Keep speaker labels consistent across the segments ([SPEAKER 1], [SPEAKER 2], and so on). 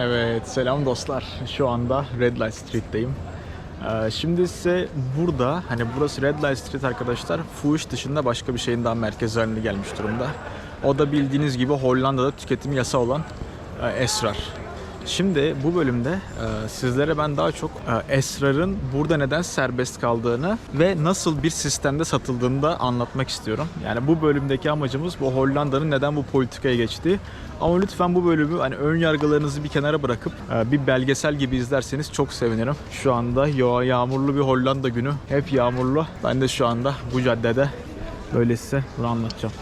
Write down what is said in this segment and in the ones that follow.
[SPEAKER 1] Evet, selam dostlar. Şu anda Red Light Street'teyim. Ee, şimdi size burada, hani burası Red Light Street arkadaşlar, fuhuş dışında başka bir şeyin daha merkez haline gelmiş durumda. O da bildiğiniz gibi Hollanda'da tüketim yasa olan e, esrar. Şimdi bu bölümde e, sizlere ben daha çok e, esrarın burada neden serbest kaldığını ve nasıl bir sistemde satıldığını da anlatmak istiyorum. Yani bu bölümdeki amacımız bu Hollanda'nın neden bu politikaya geçtiği. Ama lütfen bu bölümü hani ön yargılarınızı bir kenara bırakıp e, bir belgesel gibi izlerseniz çok sevinirim. Şu anda yo yağmurlu bir Hollanda günü. Hep yağmurlu. Ben de şu anda bu caddede böyle size bunu anlatacağım.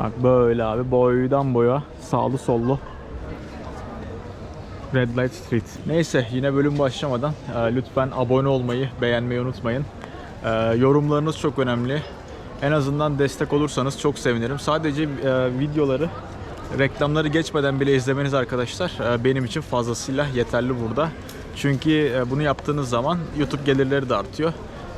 [SPEAKER 1] Bak böyle abi boydan boya sağlı sollu Red Light Street. Neyse yine bölüm başlamadan e, lütfen abone olmayı, beğenmeyi unutmayın. E, yorumlarınız çok önemli. En azından destek olursanız çok sevinirim. Sadece e, videoları reklamları geçmeden bile izlemeniz arkadaşlar e, benim için fazlasıyla yeterli burada. Çünkü e, bunu yaptığınız zaman YouTube gelirleri de artıyor.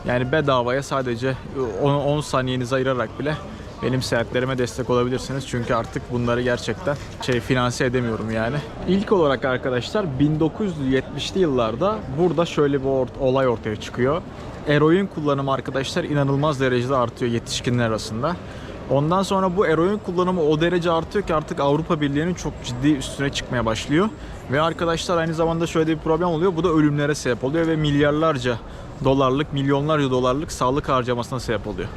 [SPEAKER 1] Yani bedavaya sadece 10, 10 saniyenizi ayırarak bile benim seyahatlerime destek olabilirsiniz. Çünkü artık bunları gerçekten şey finanse edemiyorum yani. İlk olarak arkadaşlar 1970'li yıllarda burada şöyle bir ort- olay ortaya çıkıyor. Eroin kullanımı arkadaşlar inanılmaz derecede artıyor yetişkinler arasında. Ondan sonra bu eroin kullanımı o derece artıyor ki artık Avrupa Birliği'nin çok ciddi üstüne çıkmaya başlıyor. Ve arkadaşlar aynı zamanda şöyle bir problem oluyor. Bu da ölümlere sebep oluyor ve milyarlarca dolarlık, milyonlarca dolarlık sağlık harcamasına sebep oluyor.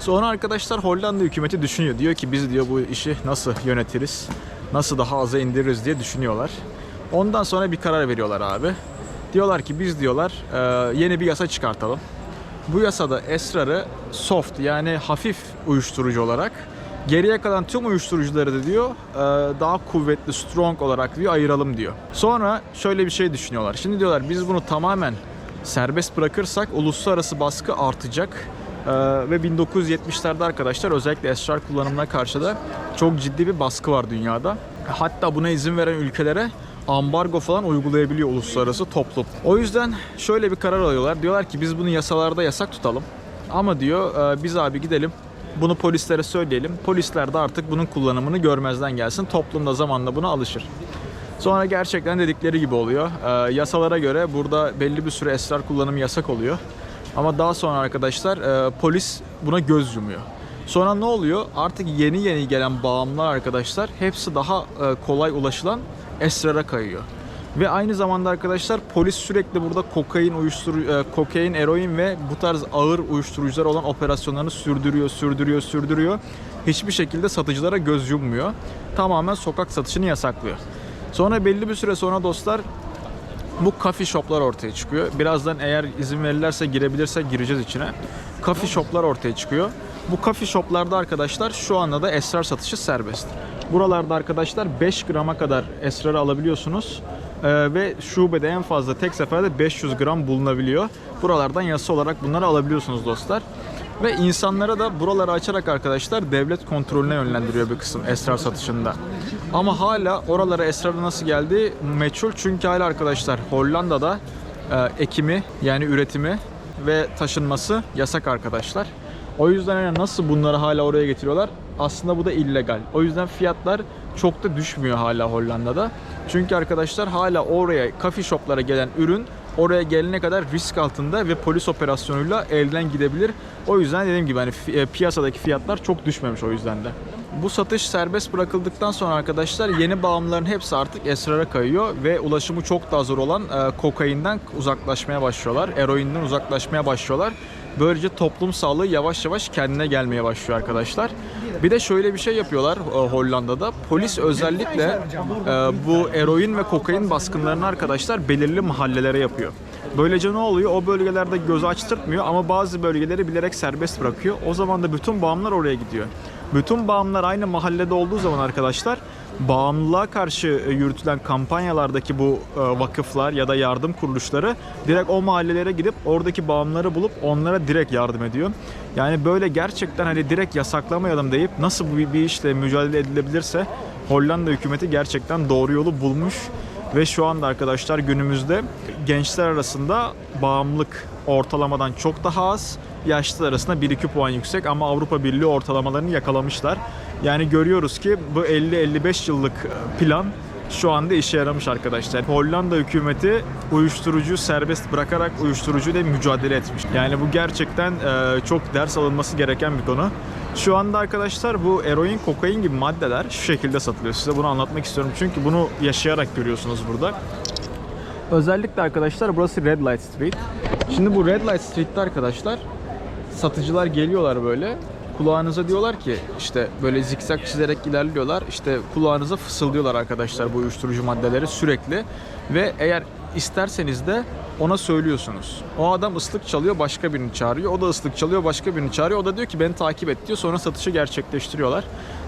[SPEAKER 1] Sonra arkadaşlar Hollanda hükümeti düşünüyor. Diyor ki biz diyor bu işi nasıl yönetiriz? Nasıl daha aza indiririz diye düşünüyorlar. Ondan sonra bir karar veriyorlar abi. Diyorlar ki biz diyorlar e, yeni bir yasa çıkartalım. Bu yasada esrarı soft yani hafif uyuşturucu olarak geriye kalan tüm uyuşturucuları da diyor e, daha kuvvetli strong olarak diyor ayıralım diyor. Sonra şöyle bir şey düşünüyorlar. Şimdi diyorlar biz bunu tamamen serbest bırakırsak uluslararası baskı artacak. Ee, ve 1970'lerde arkadaşlar özellikle esrar kullanımına karşı da çok ciddi bir baskı var dünyada. Hatta buna izin veren ülkelere ambargo falan uygulayabiliyor uluslararası toplum. O yüzden şöyle bir karar alıyorlar. Diyorlar ki biz bunu yasalarda yasak tutalım. Ama diyor e, biz abi gidelim bunu polislere söyleyelim. Polisler de artık bunun kullanımını görmezden gelsin. Toplum da zamanla buna alışır. Sonra gerçekten dedikleri gibi oluyor. Ee, yasalara göre burada belli bir süre esrar kullanımı yasak oluyor. Ama daha sonra arkadaşlar e, polis buna göz yumuyor. Sonra ne oluyor? Artık yeni yeni gelen bağımlılar arkadaşlar hepsi daha e, kolay ulaşılan esrara kayıyor. Ve aynı zamanda arkadaşlar polis sürekli burada kokain, uyuşturu, e, kokain, eroin ve bu tarz ağır uyuşturucular olan operasyonlarını sürdürüyor, sürdürüyor, sürdürüyor. Hiçbir şekilde satıcılara göz yummuyor. Tamamen sokak satışını yasaklıyor. Sonra belli bir süre sonra dostlar bu coffee shoplar ortaya çıkıyor. Birazdan eğer izin verirlerse girebilirsek gireceğiz içine. Coffee shoplar ortaya çıkıyor. Bu coffee shoplarda arkadaşlar şu anda da esrar satışı serbest. Buralarda arkadaşlar 5 grama kadar esrarı alabiliyorsunuz. Ee, ve şubede en fazla tek seferde 500 gram bulunabiliyor. Buralardan yasa olarak bunları alabiliyorsunuz dostlar. Ve insanlara da buraları açarak arkadaşlar devlet kontrolüne yönlendiriyor bir kısım esrar satışında. Ama hala oralara esrarı nasıl geldi meçhul çünkü hala arkadaşlar Hollanda'da e, ekimi yani üretimi ve taşınması yasak arkadaşlar. O yüzden yani nasıl bunları hala oraya getiriyorlar? Aslında bu da illegal. O yüzden fiyatlar çok da düşmüyor hala Hollanda'da. Çünkü arkadaşlar hala oraya coffee shoplara gelen ürün oraya gelene kadar risk altında ve polis operasyonuyla elden gidebilir. O yüzden dediğim gibi hani e, piyasadaki fiyatlar çok düşmemiş o yüzden de. Bu satış serbest bırakıldıktan sonra arkadaşlar yeni bağımlıların hepsi artık esrara kayıyor ve ulaşımı çok daha zor olan e, kokainden uzaklaşmaya başlıyorlar. Eroinden uzaklaşmaya başlıyorlar. Böylece toplum sağlığı yavaş yavaş kendine gelmeye başlıyor arkadaşlar. Bir de şöyle bir şey yapıyorlar e, Hollanda'da. Polis özellikle e, bu eroin ve kokain baskınlarını arkadaşlar belirli mahallelere yapıyor. Böylece ne oluyor? O bölgelerde gözü açtırtmıyor ama bazı bölgeleri bilerek serbest bırakıyor. O zaman da bütün bağımlılar oraya gidiyor. Bütün bağımlılar aynı mahallede olduğu zaman arkadaşlar bağımlılığa karşı e, yürütülen kampanyalardaki bu e, vakıflar ya da yardım kuruluşları direkt o mahallelere gidip oradaki bağımlıları bulup onlara direkt yardım ediyor. Yani böyle gerçekten hani direkt yasaklamayalım deyip nasıl bir, bir işle mücadele edilebilirse Hollanda hükümeti gerçekten doğru yolu bulmuş ve şu anda arkadaşlar günümüzde gençler arasında bağımlılık ortalamadan çok daha az yaşlılar arasında 1-2 puan yüksek ama Avrupa Birliği ortalamalarını yakalamışlar. Yani görüyoruz ki bu 50-55 yıllık plan şu anda işe yaramış arkadaşlar. Hollanda hükümeti uyuşturucu serbest bırakarak uyuşturucu ile mücadele etmiş. Yani bu gerçekten e, çok ders alınması gereken bir konu. Şu anda arkadaşlar bu eroin, kokain gibi maddeler şu şekilde satılıyor. Size bunu anlatmak istiyorum çünkü bunu yaşayarak görüyorsunuz burada. Özellikle arkadaşlar burası Red Light Street. Şimdi bu Red Light Street'te arkadaşlar satıcılar geliyorlar böyle. Kulağınıza diyorlar ki işte böyle zikzak çizerek ilerliyorlar. İşte kulağınıza fısıldıyorlar arkadaşlar bu uyuşturucu maddeleri sürekli. Ve eğer isterseniz de ona söylüyorsunuz. O adam ıslık çalıyor başka birini çağırıyor. O da ıslık çalıyor başka birini çağırıyor. O da diyor ki beni takip et diyor. Sonra satışı gerçekleştiriyorlar.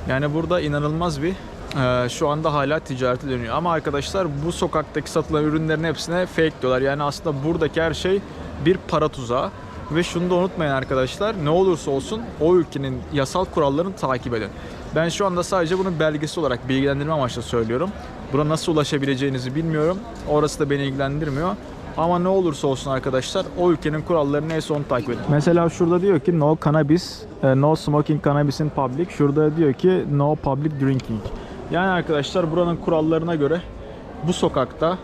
[SPEAKER 1] Yani burada inanılmaz bir ee, şu anda hala ticarete dönüyor. Ama arkadaşlar bu sokaktaki satılan ürünlerin hepsine fake diyorlar. Yani aslında buradaki her şey bir para tuzağı. Ve şunu da unutmayın arkadaşlar. Ne olursa olsun o ülkenin yasal kurallarını takip edin. Ben şu anda sadece bunu belgesi olarak bilgilendirme amaçlı söylüyorum. Buna nasıl ulaşabileceğinizi bilmiyorum. Orası da beni ilgilendirmiyor. Ama ne olursa olsun arkadaşlar o ülkenin kuralları neyse onu takip edin. Mesela şurada diyor ki no cannabis, e, no smoking cannabis in public. Şurada diyor ki no public drinking. Yani arkadaşlar buranın kurallarına göre bu sokakta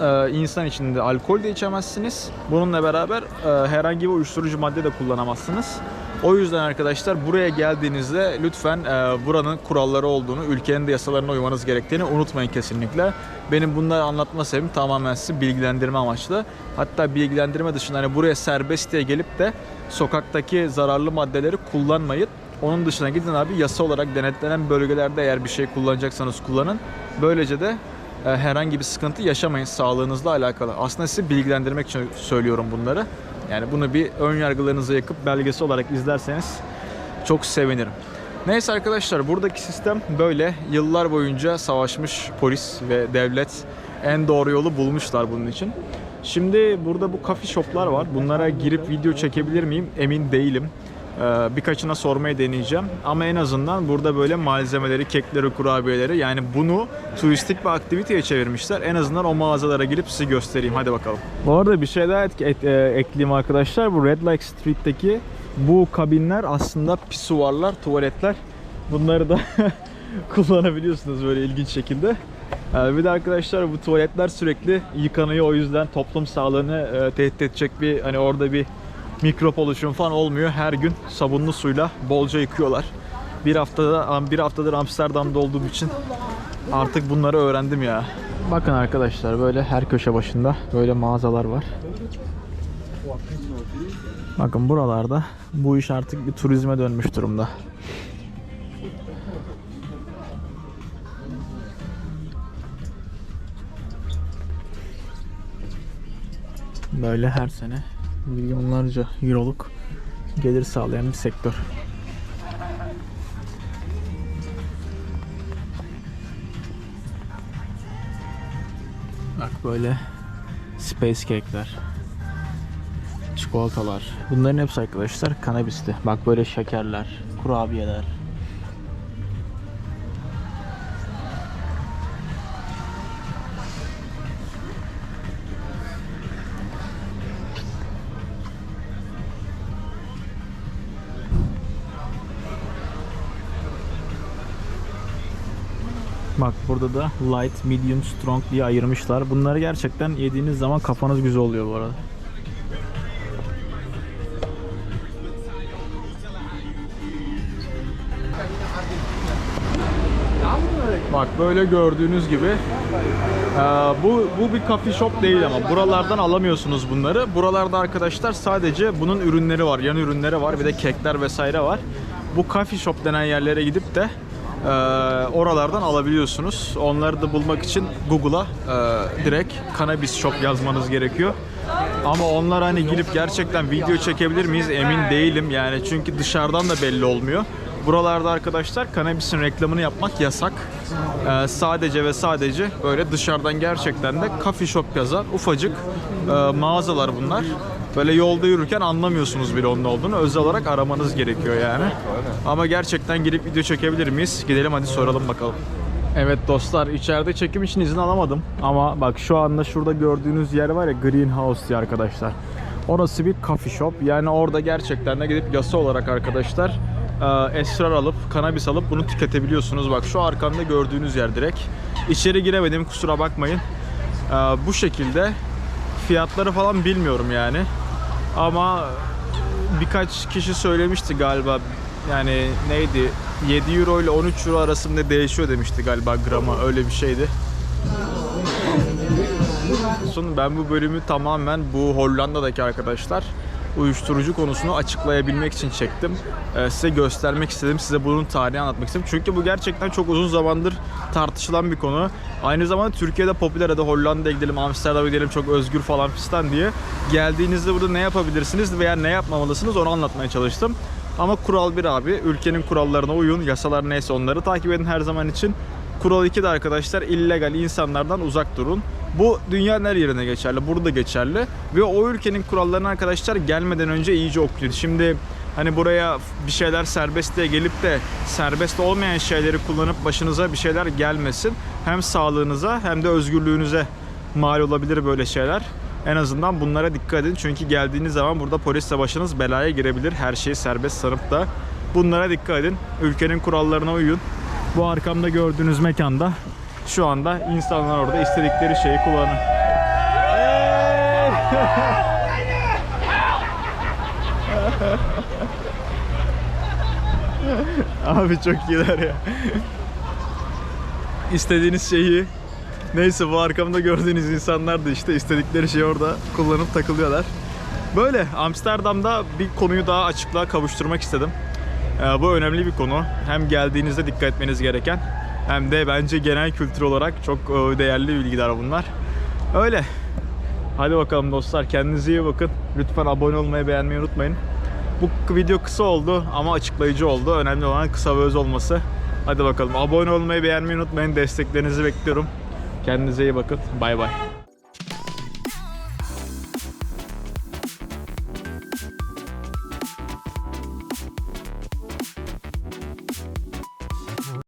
[SPEAKER 1] e, insan içinde alkol de içemezsiniz. Bununla beraber e, herhangi bir uyuşturucu madde de kullanamazsınız. O yüzden arkadaşlar buraya geldiğinizde lütfen e, buranın kuralları olduğunu, ülkenin de yasalarına uymanız gerektiğini unutmayın kesinlikle. Benim bunları anlatma sebebim tamamen sizi bilgilendirme amaçlı. Hatta bilgilendirme dışında hani buraya serbest diye gelip de sokaktaki zararlı maddeleri kullanmayın. Onun dışına gidin abi yasa olarak denetlenen bölgelerde eğer bir şey kullanacaksanız kullanın. Böylece de herhangi bir sıkıntı yaşamayın sağlığınızla alakalı. Aslında sizi bilgilendirmek için söylüyorum bunları. Yani bunu bir ön yargılarınızı yakıp belgesi olarak izlerseniz çok sevinirim. Neyse arkadaşlar buradaki sistem böyle. Yıllar boyunca savaşmış polis ve devlet en doğru yolu bulmuşlar bunun için. Şimdi burada bu coffee shop'lar var. Bunlara girip video çekebilir miyim emin değilim. Ee, birkaçına sormayı deneyeceğim. Ama en azından burada böyle malzemeleri, kekleri, kurabiyeleri yani bunu turistik bir aktiviteye çevirmişler. En azından o mağazalara girip size göstereyim. Hadi bakalım. Bu arada bir şey daha et- et- e, ekleyeyim arkadaşlar. Bu Red Light Street'teki bu kabinler aslında pisuvarlar, tuvaletler. Bunları da kullanabiliyorsunuz böyle ilginç şekilde. Ee, bir de arkadaşlar bu tuvaletler sürekli yıkanıyor o yüzden toplum sağlığını e, tehdit edecek bir hani orada bir mikrop oluşum falan olmuyor. Her gün sabunlu suyla bolca yıkıyorlar. Bir haftada bir haftadır Amsterdam'da olduğum için artık bunları öğrendim ya. Bakın arkadaşlar böyle her köşe başında böyle mağazalar var. Bakın buralarda bu iş artık bir turizme dönmüş durumda. Böyle her sene milyonlarca euroluk gelir sağlayan bir sektör. Bak böyle space cake'ler, çikolatalar. Bunların hepsi arkadaşlar kanabisti. Bak böyle şekerler, kurabiyeler. Bak burada da light, medium, strong diye ayırmışlar. Bunları gerçekten yediğiniz zaman kafanız güzel oluyor bu arada. Bak böyle gördüğünüz gibi ee, bu bu bir coffee shop değil ama buralardan alamıyorsunuz bunları. Buralarda arkadaşlar sadece bunun ürünleri var, yan ürünleri var, bir de kekler vesaire var. Bu coffee shop denen yerlere gidip de e, oralardan alabiliyorsunuz. Onları da bulmak için Google'a e, direkt cannabis shop yazmanız gerekiyor. Ama onlar hani girip gerçekten video çekebilir miyiz emin değilim yani çünkü dışarıdan da belli olmuyor. Buralarda arkadaşlar kannabisin reklamını yapmak yasak. Ee, sadece ve sadece böyle dışarıdan gerçekten de coffee shop yazan ufacık e, mağazalar bunlar. Böyle yolda yürürken anlamıyorsunuz bile onun olduğunu. Özel olarak aramanız gerekiyor yani. Ama gerçekten girip video çekebilir miyiz? Gidelim hadi soralım bakalım. Evet dostlar içeride çekim için izin alamadım. Ama bak şu anda şurada gördüğünüz yer var ya greenhouse diye arkadaşlar. Orası bir coffee shop. Yani orada gerçekten de gidip yasa olarak arkadaşlar e, esrar alıp, kanabis alıp bunu tüketebiliyorsunuz. Bak şu arkamda gördüğünüz yer direkt. İçeri giremedim kusura bakmayın. E, bu şekilde fiyatları falan bilmiyorum yani. Ama birkaç kişi söylemişti galiba. Yani neydi? 7 euro ile 13 euro arasında değişiyor demişti galiba grama öyle bir şeydi. Son ben bu bölümü tamamen bu Hollanda'daki arkadaşlar uyuşturucu konusunu açıklayabilmek için çektim. Ee, size göstermek istedim. Size bunun tarihini anlatmak istedim. Çünkü bu gerçekten çok uzun zamandır tartışılan bir konu. Aynı zamanda Türkiye'de popüler ya da Hollanda'ya gidelim, Amsterdam'a gidelim çok özgür falan fistan diye. Geldiğinizde burada ne yapabilirsiniz veya ne yapmamalısınız onu anlatmaya çalıştım. Ama kural bir abi. Ülkenin kurallarına uyun. Yasalar neyse onları takip edin her zaman için. Kural 2 de arkadaşlar illegal insanlardan uzak durun. Bu dünyanın her yerine geçerli. Burada geçerli. Ve o ülkenin kurallarını arkadaşlar gelmeden önce iyice okuyun. Şimdi hani buraya bir şeyler serbest diye gelip de serbest olmayan şeyleri kullanıp başınıza bir şeyler gelmesin. Hem sağlığınıza hem de özgürlüğünüze mal olabilir böyle şeyler. En azından bunlara dikkat edin. Çünkü geldiğiniz zaman burada polisle başınız belaya girebilir. Her şeyi serbest sanıp da. Bunlara dikkat edin. Ülkenin kurallarına uyun. Bu arkamda gördüğünüz mekanda şu anda insanlar orada istedikleri şeyi kullanın. Abi çok iyiler ya. İstediğiniz şeyi Neyse bu arkamda gördüğünüz insanlar da işte istedikleri şeyi orada kullanıp takılıyorlar. Böyle Amsterdam'da bir konuyu daha açıklığa kavuşturmak istedim. Ee, bu önemli bir konu. Hem geldiğinizde dikkat etmeniz gereken hem de bence genel kültür olarak çok e, değerli bilgiler bunlar. Öyle. Hadi bakalım dostlar kendinize iyi bakın. Lütfen abone olmayı beğenmeyi unutmayın. Bu video kısa oldu ama açıklayıcı oldu. Önemli olan kısa ve öz olması. Hadi bakalım abone olmayı beğenmeyi unutmayın. Desteklerinizi bekliyorum. Kendinize iyi bakın. Bay bay.